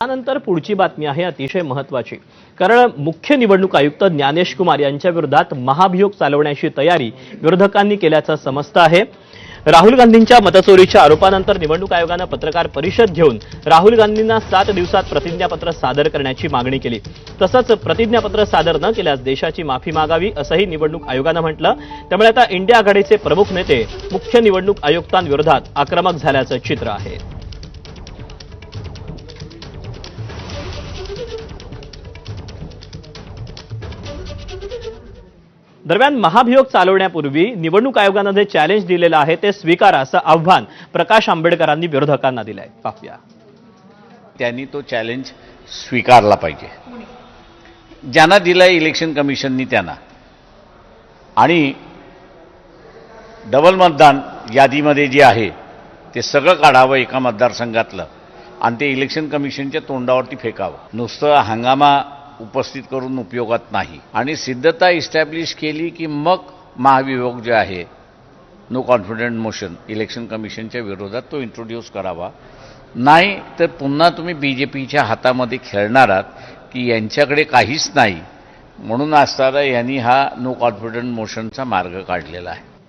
त्यानंतर पुढची बातमी आहे अतिशय महत्वाची कारण मुख्य निवडणूक आयुक्त ज्ञानेश कुमार यांच्या विरोधात महाभियोग चालवण्याची तयारी विरोधकांनी केल्याचं समजतं आहे. राहुल गांधींच्या मतचोरीच्या आरोपानंतर निवडणूक आयोगानं पत्रकार परिषद घेऊन राहुल गांधींना सात दिवसात प्रतिज्ञापत्र सादर करण्याची मागणी केली. तसंच प्रतिज्ञापत्र सादर न केल्यास देशाची माफी मागावी असंही निवडणूक आयोगानं म्हटलं. त्यामुळे आता इंडिया आघाडीचे प्रमुख नेते मुख्य निवडणूक आयुक्तांविरोधात आक्रमक झाल्याचं चित्र आहे. दरम्यान महाभियोग चालवण्यापूर्वी निवडणूक आयोगानं जे चॅलेंज दिलेलं आहे ते स्वीकारा असं आव्हान प्रकाश आंबेडकरांनी विरोधकांना दिलंय. पाहूया. त्यांनी तो चॅलेंज स्वीकारला पाहिजे. ज्यांना दिलाय इलेक्शन कमिशननी त्यांना. आणि डबल मतदान यादीमध्ये जे आहे ते सगळं काढावं एका मतदारसंघातलं. आणि ते इलेक्शन कमिशनच्या तोंडावरती फेकावं. नुसतं हंगामा उपस्थित करून उपयोगात नाही. आणि सिद्धता इस्टॅब्लिश केली की मग महाभियोग जे आहे नो कॉन्फिडंट मोशन इलेक्शन कमिशनच्या विरोधात तो इंट्रोड्यूस करावा. नाही तर पुन्हा तुम्ही बी जे पीच्या हातामध्ये खेळणार आहात की यांच्याकडे काहीच नाही. म्हणून असताना यांनी हा नो कॉन्फिडंट मोशनचा मार्ग काढलेला आहे.